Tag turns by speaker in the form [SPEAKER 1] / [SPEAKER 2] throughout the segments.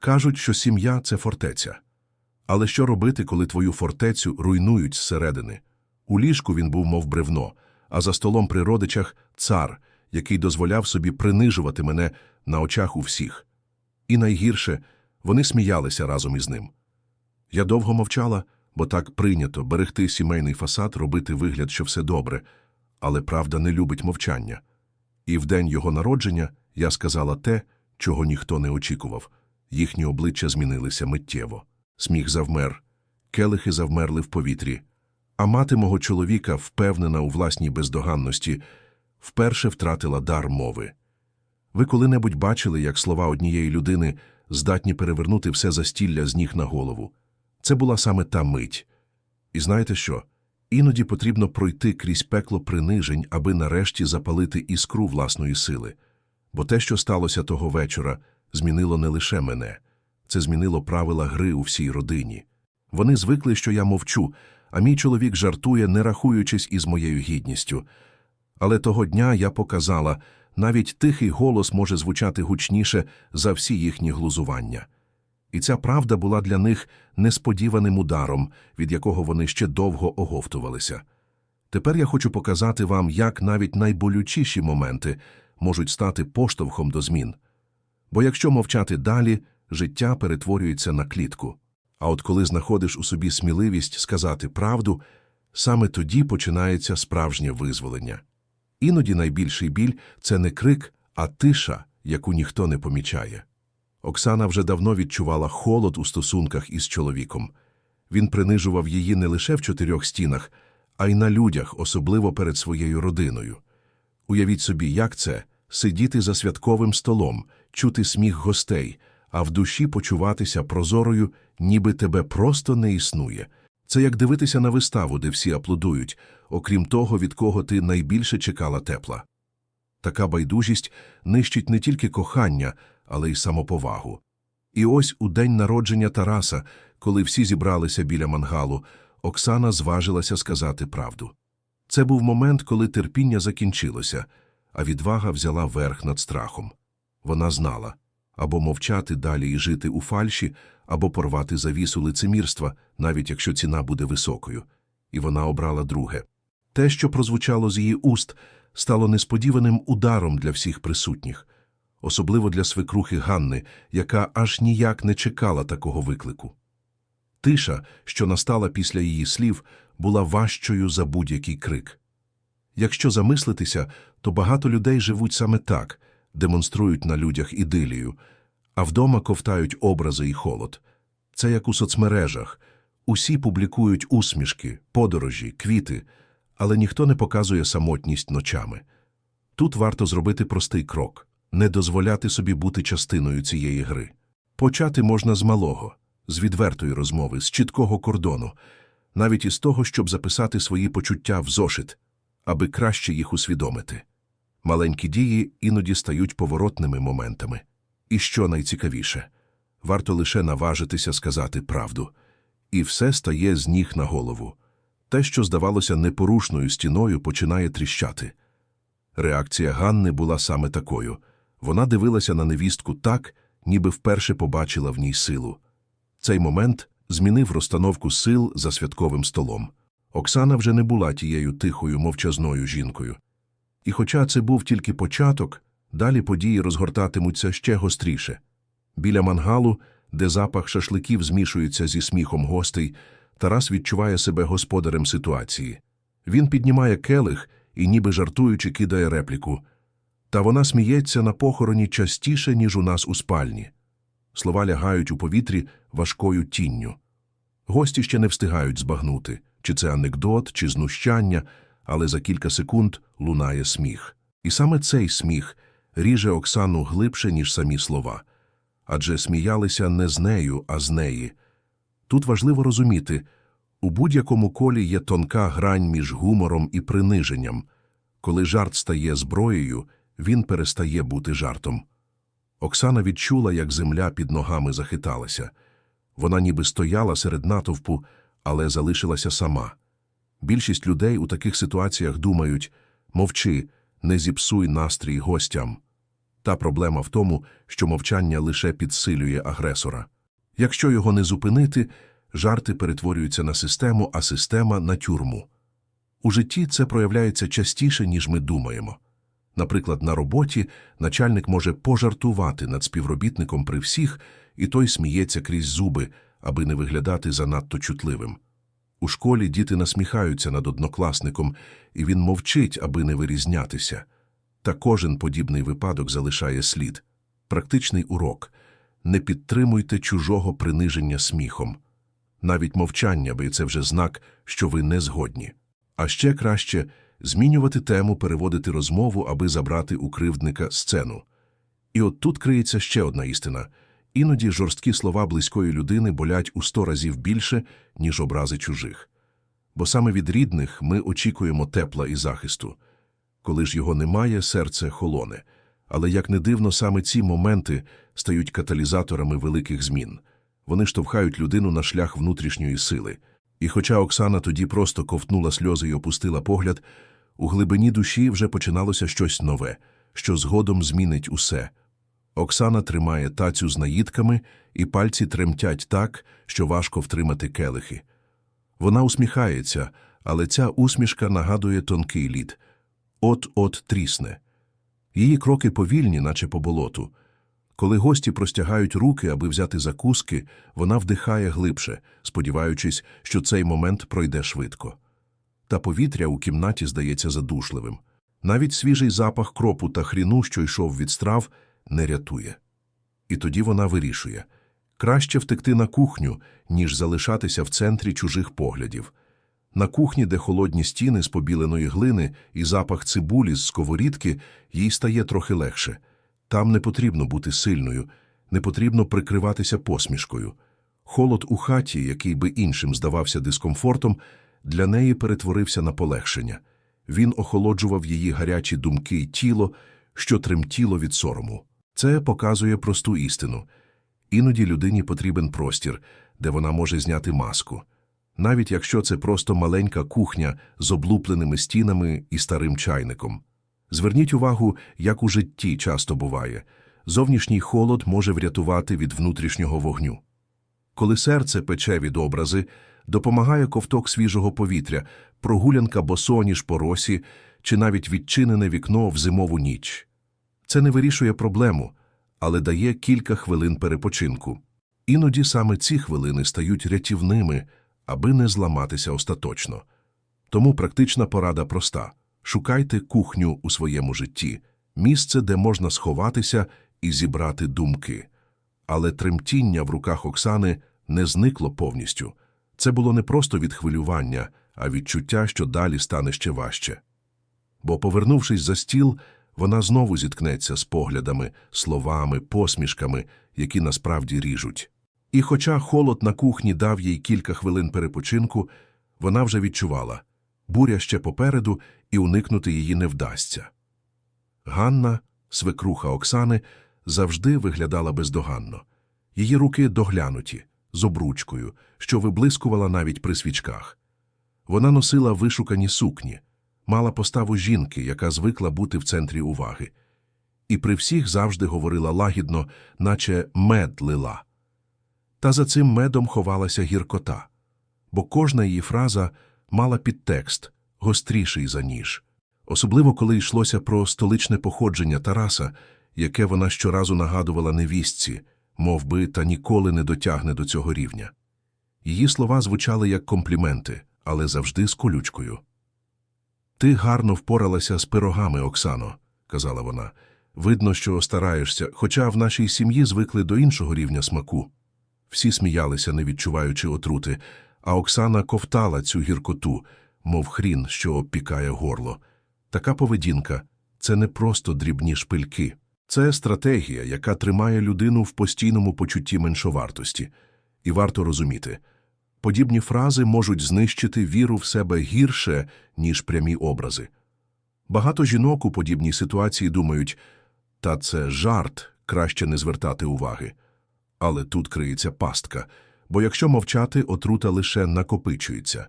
[SPEAKER 1] Кажуть, що сім'я це фортеця. Але що робити, коли твою фортецю руйнують зсередини? У ліжку він був, мов бревно, а за столом при родичах цар, який дозволяв собі принижувати мене на очах у всіх. І найгірше, вони сміялися разом із ним. Я довго мовчала, бо так прийнято берегти сімейний фасад, робити вигляд, що все добре, але правда не любить мовчання. І в день його народження я сказала те, чого ніхто не очікував. Їхні обличчя змінилися миттєво. Сміх завмер, келихи завмерли в повітрі. А мати мого чоловіка, впевнена у власній бездоганності, вперше втратила дар мови. Ви коли-небудь бачили, як слова однієї людини здатні перевернути все застілля з ніг на голову? Це була саме та мить. І знаєте що? Іноді потрібно пройти крізь пекло принижень, аби нарешті запалити іскру власної сили. Бо те, що сталося того вечора, змінило не лише мене, це змінило правила гри у всій родині. Вони звикли, що я мовчу, а мій чоловік жартує, не рахуючись із моєю гідністю. Але того дня я показала, навіть тихий голос може звучати гучніше за всі їхні глузування. І ця правда була для них несподіваним ударом, від якого вони ще довго оговтувалися. Тепер я хочу показати вам, як навіть найболючіші моменти можуть стати поштовхом до змін. Бо якщо мовчати далі, життя перетворюється на клітку. А от коли знаходиш у собі сміливість сказати правду, саме тоді починається справжнє визволення. Іноді найбільший біль це не крик, а тиша, яку ніхто не помічає. Оксана вже давно відчувала холод у стосунках із чоловіком. Він принижував її не лише в чотирьох стінах, а й на людях, особливо перед своєю родиною. Уявіть собі, як це сидіти за святковим столом, чути сміх гостей, а в душі почуватися прозорою, ніби тебе просто не існує. Це як дивитися на виставу, де всі аплодують, окрім того, від кого ти найбільше чекала тепла. Така байдужість нищить не тільки кохання, але й самоповагу. І ось у день народження Тараса, коли всі зібралися біля мангалу, Оксана зважилася сказати правду. Це був момент, коли терпіння закінчилося, а відвага взяла верх над страхом. Вона знала або мовчати далі і жити у фальші, або порвати завісу лицемірства, навіть якщо ціна буде високою. І вона обрала друге. Те, що прозвучало з її уст, стало несподіваним ударом для всіх присутніх, особливо для свекрухи Ганни, яка аж ніяк не чекала такого виклику. Тиша, що настала після її слів, була важчою за будь-який крик. Якщо замислитися, то багато людей живуть саме так, демонструють на людях ідилію, а вдома ковтають образи і холод. Це як у соцмережах. Усі публікують усмішки, подорожі, квіти, але ніхто не показує самотність ночами. Тут варто зробити простий крок не дозволяти собі бути частиною цієї гри. Почати можна з малого, з відвертої розмови, з чіткого кордону, навіть із того, щоб записати свої почуття в зошит, аби краще їх усвідомити. Маленькі дії іноді стають поворотними моментами. І що найцікавіше, варто лише наважитися сказати правду. І все стає з ніг на голову. Те, що здавалося непорушною стіною, починає тріщати. Реакція Ганни була саме такою. Вона дивилася на невістку так, ніби вперше побачила в ній силу. Цей момент змінив розстановку сил за святковим столом. Оксана вже не була тією тихою, мовчазною жінкою. І хоча це був тільки початок, далі події розгортатимуться ще гостріше. Біля мангалу, де запах шашликів змішується зі сміхом гостей, Тарас відчуває себе господарем ситуації. Він піднімає келих і, ніби жартуючи, кидає репліку. Та вона сміється на похороні частіше, ніж у нас у спальні. Слова лягають у повітрі важкою тінню. Гості ще не встигають збагнути, чи це анекдот, чи знущання, але за кілька секунд лунає сміх. І саме цей сміх ріже Оксану глибше, ніж самі слова. Адже сміялися не з нею, а з неї. Тут важливо розуміти, у будь-якому колі є тонка грань між гумором і приниженням. Коли жарт стає зброєю, він перестає бути жартом. Оксана відчула, як земля під ногами захиталася. Вона ніби стояла серед натовпу, але залишилася сама. Більшість людей у таких ситуаціях думають мовчи, не зіпсуй настрій гостям. Та проблема в тому, що мовчання лише підсилює агресора. Якщо його не зупинити, жарти перетворюються на систему, а система на тюрму. У житті це проявляється частіше, ніж ми думаємо. Наприклад, на роботі начальник може пожартувати над співробітником при всіх, і той сміється крізь зуби, аби не виглядати занадто чутливим. У школі діти насміхаються над однокласником, і він мовчить, аби не вирізнятися. Та кожен подібний випадок залишає слід. Практичний урок – не підтримуйте чужого приниження сміхом. Навіть мовчання, бо це вже знак, що ви не згодні. А ще краще – змінювати тему, переводити розмову, аби забрати у кривдника сцену. І от тут криється ще одна істина. Іноді жорсткі слова близької людини болять у сто разів більше, ніж образи чужих. Бо саме від рідних ми очікуємо тепла і захисту. Коли ж його немає, серце холоне. Але, як не дивно, саме ці моменти стають каталізаторами великих змін. Вони штовхають людину на шлях внутрішньої сили. І хоча Оксана тоді просто ковтнула сльози і опустила погляд, у глибині душі вже починалося щось нове, що згодом змінить усе. Оксана тримає тацю з наїдками, і пальці тремтять так, що важко втримати келихи. Вона усміхається, але ця усмішка нагадує тонкий лід. От-от трісне. Її кроки повільні, наче по болоту. Коли гості простягають руки, аби взяти закуски, вона вдихає глибше, сподіваючись, що цей момент пройде швидко. Та повітря у кімнаті здається задушливим. Навіть свіжий запах кропу та хріну, що йшов від страв, не рятує. І тоді вона вирішує – краще втекти на кухню, ніж залишатися в центрі чужих поглядів. На кухні, де холодні стіни з побіленої глини і запах цибулі з сковорідки, їй стає трохи легше. Там не потрібно бути сильною, не потрібно прикриватися посмішкою. Холод у хаті, який би іншим здавався дискомфортом, для неї перетворився на полегшення. Він охолоджував її гарячі думки й тіло, що тремтіло від сорому. Це показує просту істину. Іноді людині потрібен простір, де вона може зняти маску. Навіть якщо це просто маленька кухня з облупленими стінами і старим чайником. Зверніть увагу, як у житті часто буває. Зовнішній холод може врятувати від внутрішнього вогню. Коли серце пече від образи, допомагає ковток свіжого повітря, прогулянка босоніж по росі чи навіть відчинене вікно в зимову ніч. Це не вирішує проблему, але дає кілька хвилин перепочинку. Іноді саме ці хвилини стають рятівними, аби не зламатися остаточно. Тому практична порада проста. Шукайте кухню у своєму житті, місце, де можна сховатися і зібрати думки. Але тремтіння в руках Оксани не зникло повністю. Це було не просто від хвилювання, а відчуття, що далі стане ще важче. Бо, повернувшись за стіл, вона знову зіткнеться з поглядами, словами, посмішками, які насправді ріжуть. І хоча холод на кухні дав їй кілька хвилин перепочинку, вона вже відчувала – буря ще попереду, і уникнути її не вдасться. Ганна, свекруха Оксани, завжди виглядала бездоганно. Її руки доглянуті, з обручкою, що виблискувала навіть при свічках. Вона носила вишукані сукні, мала поставу жінки, яка звикла бути в центрі уваги. І при всіх завжди говорила лагідно, наче мед лила. Та за цим медом ховалася гіркота, бо кожна її фраза мала підтекст, гостріший за ніж. Особливо, коли йшлося про столичне походження Тараса, яке вона щоразу нагадувала невістці, мов би, та ніколи не дотягне до цього рівня. Її слова звучали як компліменти, але завжди з колючкою. Ти гарно впоралася з пирогами, Оксано, казала вона. Видно, що стараєшся, хоча в нашій сім'ї звикли до іншого рівня смаку. Всі сміялися, не відчуваючи отрути, а Оксана ковтала цю гіркоту, мов хрін, що обпікає горло. Така поведінка це не просто дрібні шпильки, це стратегія, яка тримає людину в постійному почутті меншовартості. І варто розуміти, подібні фрази можуть знищити віру в себе гірше, ніж прямі образи. Багато жінок у подібній ситуації думають, та це жарт, краще не звертати уваги. Але тут криється пастка, бо якщо мовчати, отрута лише накопичується.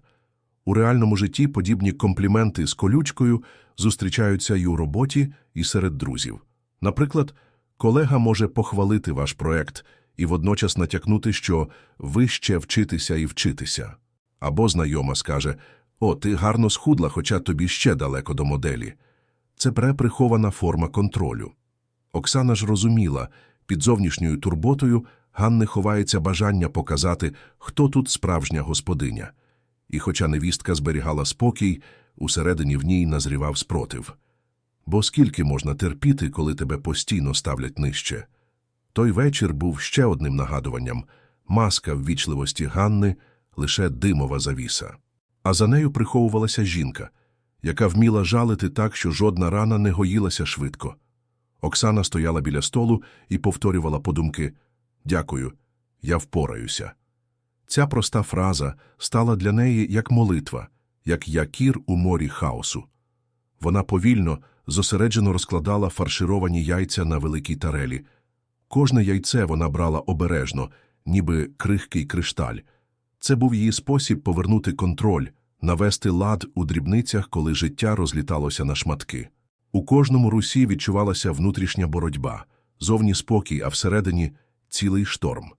[SPEAKER 1] У реальному житті подібні компліменти з колючкою зустрічаються і у роботі, і серед друзів. Наприклад, колега може похвалити ваш проект і водночас натякнути, що ви ще вчитеся і вчитеся. Або знайома скаже «О, ти гарно схудла, хоча тобі ще далеко до моделі». Це преприхована форма контролю. Оксана ж розуміла, під зовнішньою турботою Ганни ховається бажання показати, хто тут справжня господиня. І хоча невістка зберігала спокій, усередині в ній назрівав спротив. Бо скільки можна терпіти, коли тебе постійно ставлять нижче? Той вечір був ще одним нагадуванням – маска ввічливості Ганни – лише димова завіса. А за нею приховувалася жінка, яка вміла жалити так, що жодна рана не гоїлася швидко. Оксана стояла біля столу і повторювала подумки «Дякую, я впораюся». Ця проста фраза стала для неї як молитва, як якір у морі хаосу. Вона повільно, зосереджено розкладала фаршировані яйця на великій тарелі. Кожне яйце вона брала обережно, ніби крихкий кришталь. Це був її спосіб повернути контроль, навести лад у дрібницях, коли життя розліталося на шматки. У кожному русі відчувалася внутрішня боротьба, зовні спокій, а всередині – цілий шторм.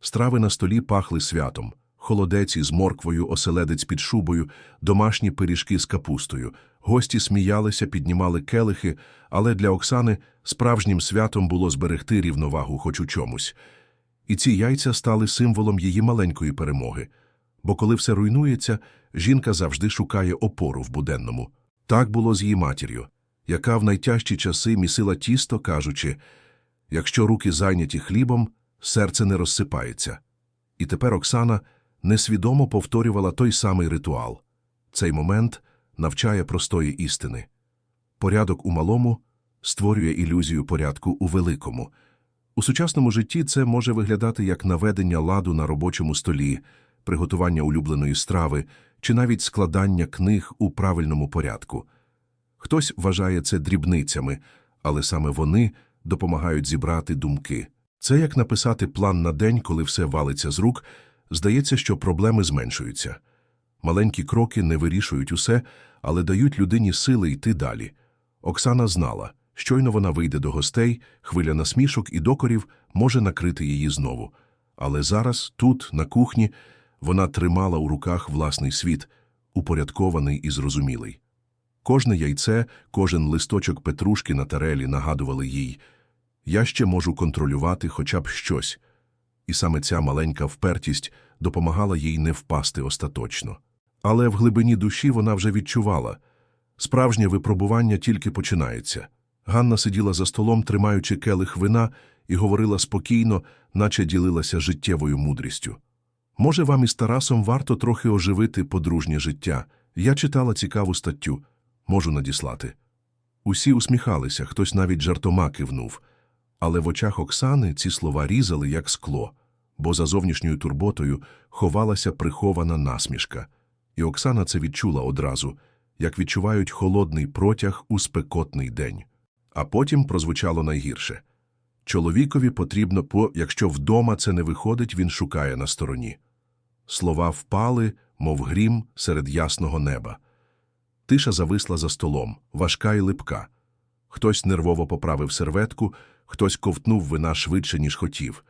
[SPEAKER 1] Страви на столі пахли святом. Холодець із морквою, оселедець під шубою, домашні пиріжки з капустою. Гості сміялися, піднімали келихи, але для Оксани справжнім святом було зберегти рівновагу хоч у чомусь. І ці яйця стали символом її маленької перемоги. Бо коли все руйнується, жінка завжди шукає опору в буденному. Так було з її матір'ю, яка в найтяжчі часи місила тісто, кажучи, якщо руки зайняті хлібом, серце не розсипається. І тепер Оксана несвідомо повторювала той самий ритуал. Цей момент навчає простої істини. Порядок у малому створює ілюзію порядку у великому. У сучасному житті це може виглядати як наведення ладу на робочому столі, приготування улюбленої страви чи навіть складання книг у правильному порядку. Хтось вважає це дрібницями, але саме вони допомагають зібрати думки. Це як написати план на день, коли все валиться з рук, здається, що проблеми зменшуються. Маленькі кроки не вирішують усе, але дають людині сили йти далі. Оксана знала, щойно вона вийде до гостей, хвиля насмішок і докорів може накрити її знову. Але зараз, тут, на кухні, вона тримала у руках власний світ, упорядкований і зрозумілий. Кожне яйце, кожен листочок петрушки на тарелі нагадували їй «Я ще можу контролювати хоча б щось». І саме ця маленька впертість допомагала їй не впасти остаточно. Але в глибині душі вона вже відчувала – справжнє випробування тільки починається. Ганна сиділа за столом, тримаючи келих вина, і говорила спокійно, наче ділилася життєвою мудрістю. Може, вам із Тарасом варто трохи оживити подружнє життя. Я читала цікаву статтю. Можу надіслати. Усі усміхалися, хтось навіть жартома кивнув. Але в очах Оксани ці слова різали, як скло, бо за зовнішньою турботою ховалася прихована насмішка. І Оксана це відчула одразу, як відчувають холодний протяг у спекотний день. А потім прозвучало найгірше. Чоловікові потрібно, по, якщо вдома це не виходить, він шукає на стороні. Слова впали, мов грім серед ясного неба. Тиша зависла за столом, важка і липка. Хтось нервово поправив серветку, хтось ковтнув вина швидше, ніж хотів.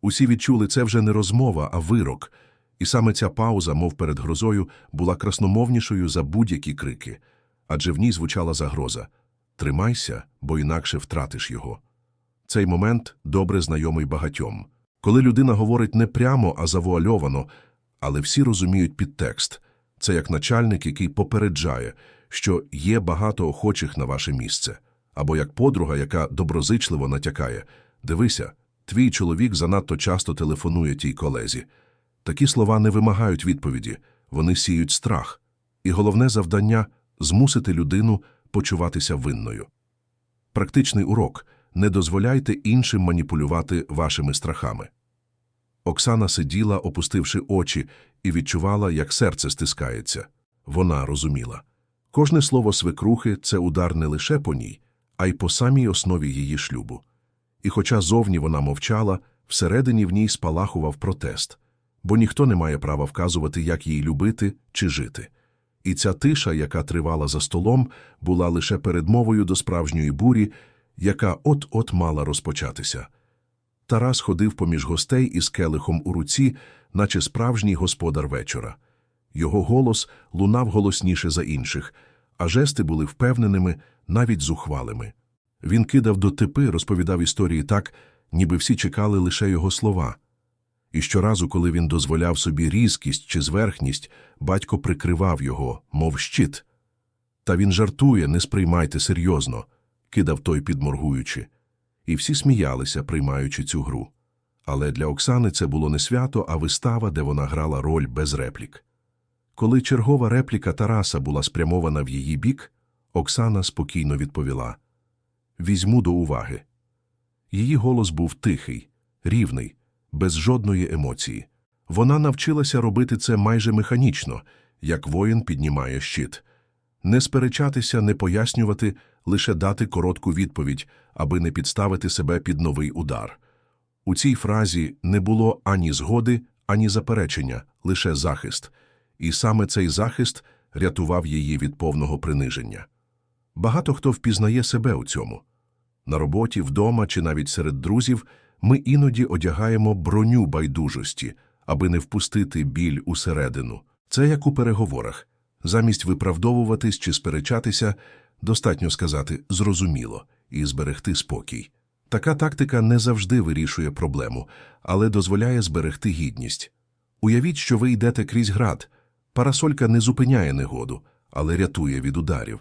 [SPEAKER 1] Усі відчули, це вже не розмова, а вирок. І саме ця пауза, мов перед грозою, була красномовнішою за будь-які крики, адже в ній звучала загроза Тримайся, бо інакше втратиш його. Цей момент добре знайомий багатьом. Коли людина говорить не прямо, а завуальовано, але всі розуміють підтекст. Це як начальник, який попереджає, що є багато охочих на ваше місце, або як подруга, яка доброзичливо натякає «Дивися, твій чоловік занадто часто телефонує тій колезі». Такі слова не вимагають відповіді, вони сіють страх. І головне завдання змусити людину почуватися винною. Практичний урок не дозволяйте іншим маніпулювати вашими страхами. Оксана сиділа, опустивши очі, і відчувала, як серце стискається. Вона розуміла. Кожне слово свекрухи це удар не лише по ній, а й по самій основі її шлюбу. І хоча зовні вона мовчала, всередині в ній спалахував протест, бо ніхто не має права вказувати, як її любити чи жити. І ця тиша, яка тривала за столом, була лише передмовою до справжньої бурі, яка от-от мала розпочатися. Тарас ходив поміж гостей із келихом у руці, наче справжній господар вечора. Його голос лунав голосніше за інших, а жести були впевненими, навіть зухвалими. Він кидав до типи, розповідав історії так, ніби всі чекали лише його слова. І щоразу, коли він дозволяв собі різкість чи зверхність, батько прикривав його, мов щит. Та він жартує, не сприймайте серйозно, кидав той підморгуючи. І всі сміялися, приймаючи цю гру. Але для Оксани це було не свято, а вистава, де вона грала роль без реплік. Коли чергова репліка Тараса була спрямована в її бік, Оксана спокійно відповіла Візьму до уваги. Її голос був тихий, рівний, без жодної емоції. Вона навчилася робити це майже механічно, як воїн піднімає щит. Не сперечатися, не пояснювати, лише дати коротку відповідь, аби не підставити себе під новий удар. У цій фразі не було ані згоди, ані заперечення, лише захист. І саме цей захист рятував її від повного приниження. Багато хто впізнає себе у цьому. На роботі, вдома чи навіть серед друзів ми іноді одягаємо броню байдужості, аби не впустити біль усередину. Це як у переговорах. Замість виправдовуватись чи сперечатися, достатньо сказати «зрозуміло» і зберегти спокій. Така тактика не завжди вирішує проблему, але дозволяє зберегти гідність. Уявіть, що ви йдете крізь град. Парасолька не зупиняє негоду, але рятує від ударів.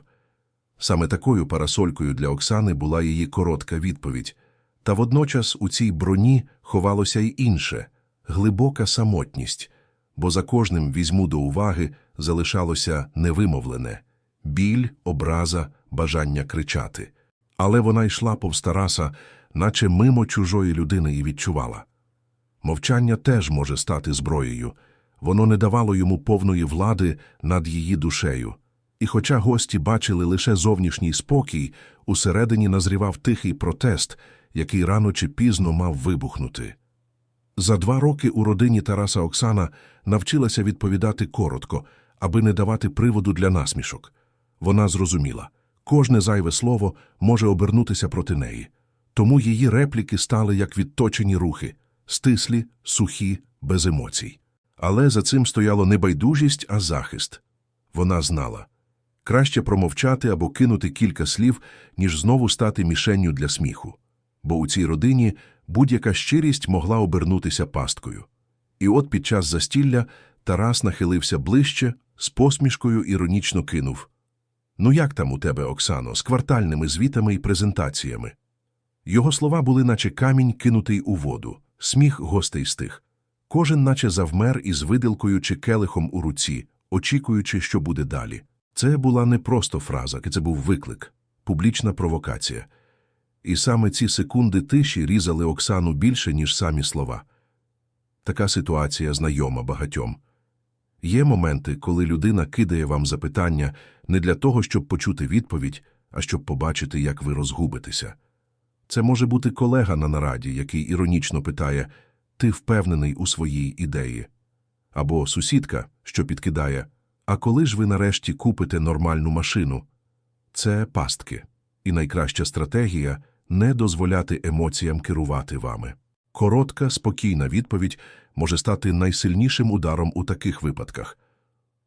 [SPEAKER 1] Саме такою парасолькою для Оксани була її коротка відповідь. Та водночас у цій броні ховалося й інше – глибока самотність, бо за кожним візьму до уваги залишалося невимовлене – біль, образа, бажання кричати. Але вона йшла повз Тараса, наче мимо чужої людини і відчувала. Мовчання теж може стати зброєю. Воно не давало йому повної влади над її душею. І хоча гості бачили лише зовнішній спокій, усередині назрівав тихий протест, який рано чи пізно мав вибухнути. За два роки у родині Тараса Оксана навчилася відповідати коротко, аби не давати приводу для насмішок. Вона зрозуміла, кожне зайве слово може обернутися проти неї. Тому її репліки стали як відточені рухи, стислі, сухі, без емоцій. Але за цим стояло не байдужість, а захист. Вона знала. Краще промовчати або кинути кілька слів, ніж знову стати мішенню для сміху. Бо у цій родині будь-яка щирість могла обернутися пасткою. І от під час застілля Тарас нахилився ближче, з посмішкою іронічно кинув. «Ну як там у тебе, Оксано, з квартальними звітами і презентаціями?» Його слова були наче камінь, кинутий у воду, сміх гостей стих. Кожен наче завмер із видилкою чи келихом у руці, очікуючи, що буде далі. Це була не просто фраза, це був виклик, публічна провокація. І саме ці секунди тиші різали Оксану більше, ніж самі слова. Така ситуація знайома багатьом. Є моменти, коли людина кидає вам запитання не для того, щоб почути відповідь, а щоб побачити, як ви розгубитеся. Це може бути колега на нараді, який іронічно питає «Ти впевнений у своїй ідеї?» Або сусідка, що підкидає «А коли ж ви нарешті купите нормальну машину?» Це пастки. І найкраща стратегія – не дозволяти емоціям керувати вами. Коротка, спокійна відповідь може стати найсильнішим ударом у таких випадках.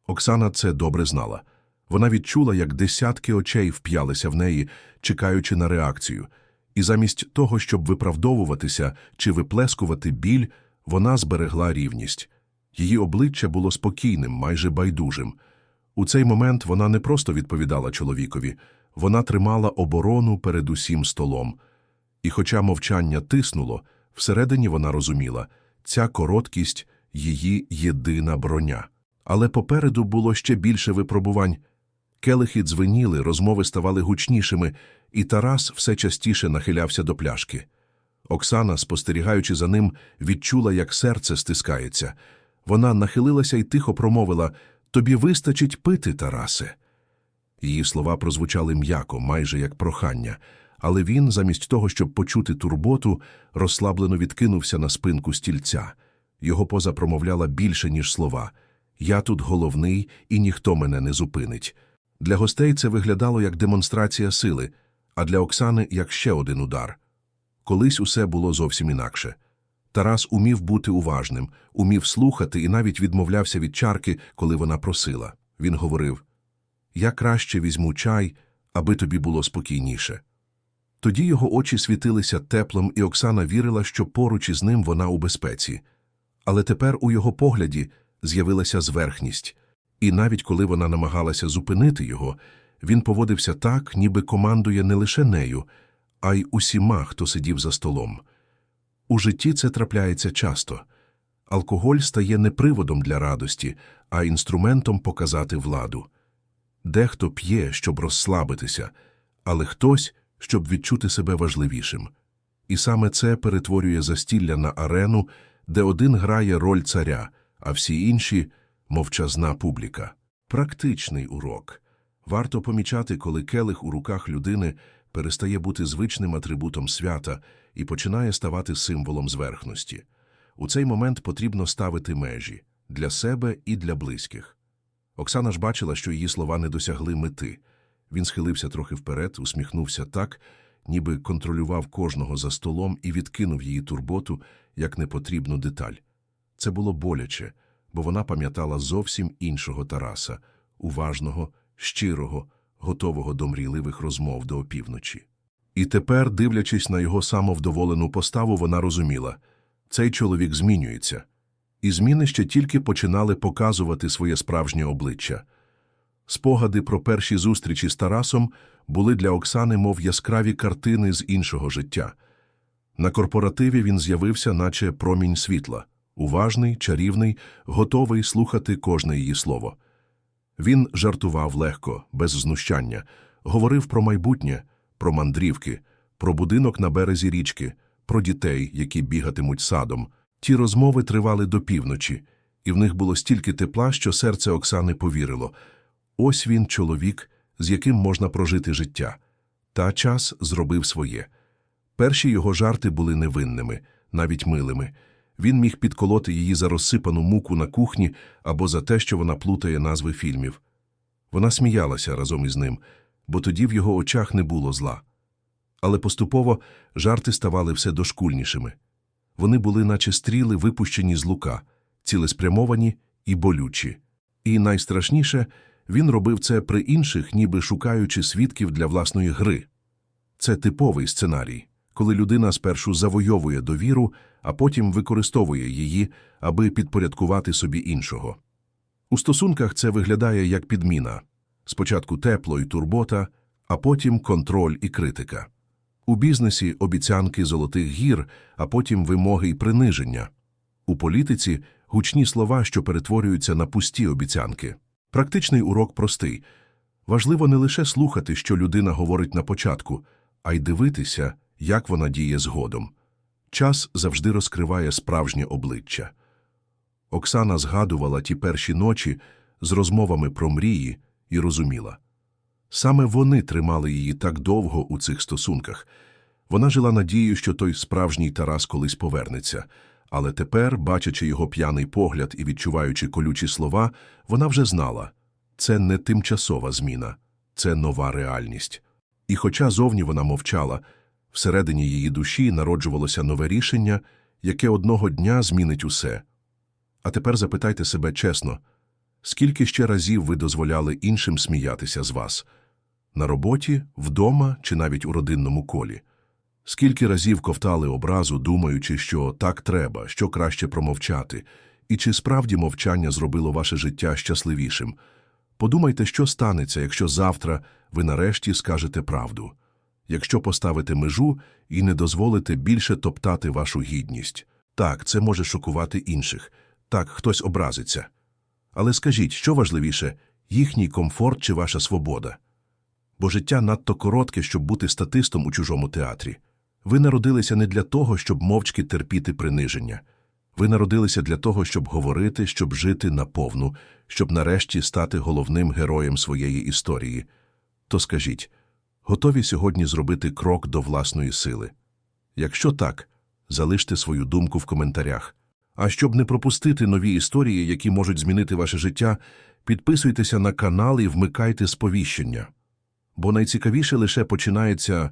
[SPEAKER 1] Оксана це добре знала. Вона відчула, як десятки очей вп'ялися в неї, чекаючи на реакцію. І замість того, щоб виправдовуватися чи виплескувати біль, вона зберегла рівність. Її обличчя було спокійним, майже байдужим. У цей момент вона не просто відповідала чоловікові, вона тримала оборону перед усім столом. І хоча мовчання тиснуло, всередині вона розуміла – ця короткість – її єдина броня. Але попереду було ще більше випробувань. Келихи дзвеніли, розмови ставали гучнішими, і Тарас все частіше нахилявся до пляшки. Оксана, спостерігаючи за ним, відчула, як серце стискається. Вона нахилилася і тихо промовила «Тобі вистачить пити, Тарасе». Її слова прозвучали м'яко, майже як прохання, але він, замість того, щоб почути турботу, розслаблено відкинувся на спинку стільця. Його поза промовляла більше, ніж слова. «Я тут головний, і ніхто мене не зупинить». Для гостей це виглядало як демонстрація сили, а для Оксани як ще один удар. Колись усе було зовсім інакше. Тарас умів бути уважним, умів слухати і навіть відмовлявся від чарки, коли вона просила. Він говорив Я краще візьму чай, аби тобі було спокійніше. Тоді його очі світилися теплом, і Оксана вірила, що поруч із ним вона у безпеці. Але тепер у його погляді з'явилася зверхність, і навіть коли вона намагалася зупинити його, він поводився так, ніби командує не лише нею, а й усіма, хто сидів за столом. У житті це трапляється часто. Алкоголь стає не приводом для радості, а інструментом показати владу. Дехто п'є, щоб розслабитися, але хтось, щоб відчути себе важливішим. І саме це перетворює застілля на арену, де один грає роль царя, а всі інші – мовчазна публіка. Практичний урок. Варто помічати, коли келих у руках людини перестає бути звичним атрибутом свята і починає ставати символом зверхності. У цей момент потрібно ставити межі – для себе і для близьких. Оксана ж бачила, що її слова не досягли мети. Він схилився трохи вперед, усміхнувся так, ніби контролював кожного за столом і відкинув її турботу як непотрібну деталь. Це було боляче, бо вона пам'ятала зовсім іншого Тараса, уважного, щирого, готового до мрійливих розмов до опівночі. І тепер, дивлячись на його самовдоволену поставу, вона розуміла – цей чоловік змінюється. І зміни ще тільки починали показувати своє справжнє обличчя. Спогади про перші зустрічі з Тарасом були для Оксани мов яскраві картини з іншого життя. На корпоративі він з'явився, наче промінь світла, уважний, чарівний, готовий слухати кожне її слово. Він жартував легко, без знущання, говорив про майбутнє, про мандрівки, про будинок на березі річки, про дітей, які бігатимуть садом. Ті розмови тривали до півночі, і в них було стільки тепла, що серце Оксани повірило. Ось він чоловік, з яким можна прожити життя. Та час зробив своє. Перші його жарти були невинними, навіть милими. Він міг підколоти її за розсипану муку на кухні або за те, що вона плутає назви фільмів. Вона сміялася разом із ним, бо тоді в його очах не було зла. Але поступово жарти ставали все дошкульнішими. Вони були, наче стріли, випущені з лука, цілеспрямовані і болючі. І найстрашніше, він робив це при інших, ніби шукаючи свідків для власної гри. Це типовий сценарій, коли людина спершу завойовує довіру, а потім використовує її, аби підпорядкувати собі іншого. У стосунках це виглядає як підміна спочатку тепло і турбота, а потім контроль і критика. У бізнесі обіцянки золотих гір, а потім вимоги й приниження. У політиці гучні слова, що перетворюються на пусті обіцянки. Практичний урок простий. Важливо не лише слухати, що людина говорить на початку, а й дивитися, як вона діє згодом. Час завжди розкриває справжнє обличчя. Оксана згадувала ті перші ночі з розмовами про мрії і розуміла. Саме вони тримали її так довго у цих стосунках. Вона жила надією, що той справжній Тарас колись повернеться, але тепер, бачачи його п'яний погляд і відчуваючи колючі слова, вона вже знала – це не тимчасова зміна, це нова реальність. І хоча зовні вона мовчала, всередині її душі народжувалося нове рішення, яке одного дня змінить усе. А тепер запитайте себе чесно, скільки ще разів ви дозволяли іншим сміятися з вас? На роботі, вдома чи навіть у родинному колі? Скільки разів ковтали образу, думаючи, що так треба, що краще промовчати, і чи справді мовчання зробило ваше життя щасливішим? Подумайте, що станеться, якщо завтра ви нарешті скажете правду, якщо поставите межу і не дозволите більше топтати вашу гідність. Так, це може шокувати інших, так, хтось образиться. Але скажіть, що важливіше – їхній комфорт чи ваша свобода? Бо життя надто коротке, щоб бути статистом у чужому театрі. Ви народилися не для того, щоб мовчки терпіти приниження. Ви народилися для того, щоб говорити, щоб жити наповну, щоб нарешті стати головним героєм своєї історії. То скажіть, готові сьогодні зробити крок до власної сили? Якщо так, залиште свою думку в коментарях. А щоб не пропустити нові історії, які можуть змінити ваше життя, підписуйтеся на канал і вмикайте сповіщення. бо найцікавіше лише починається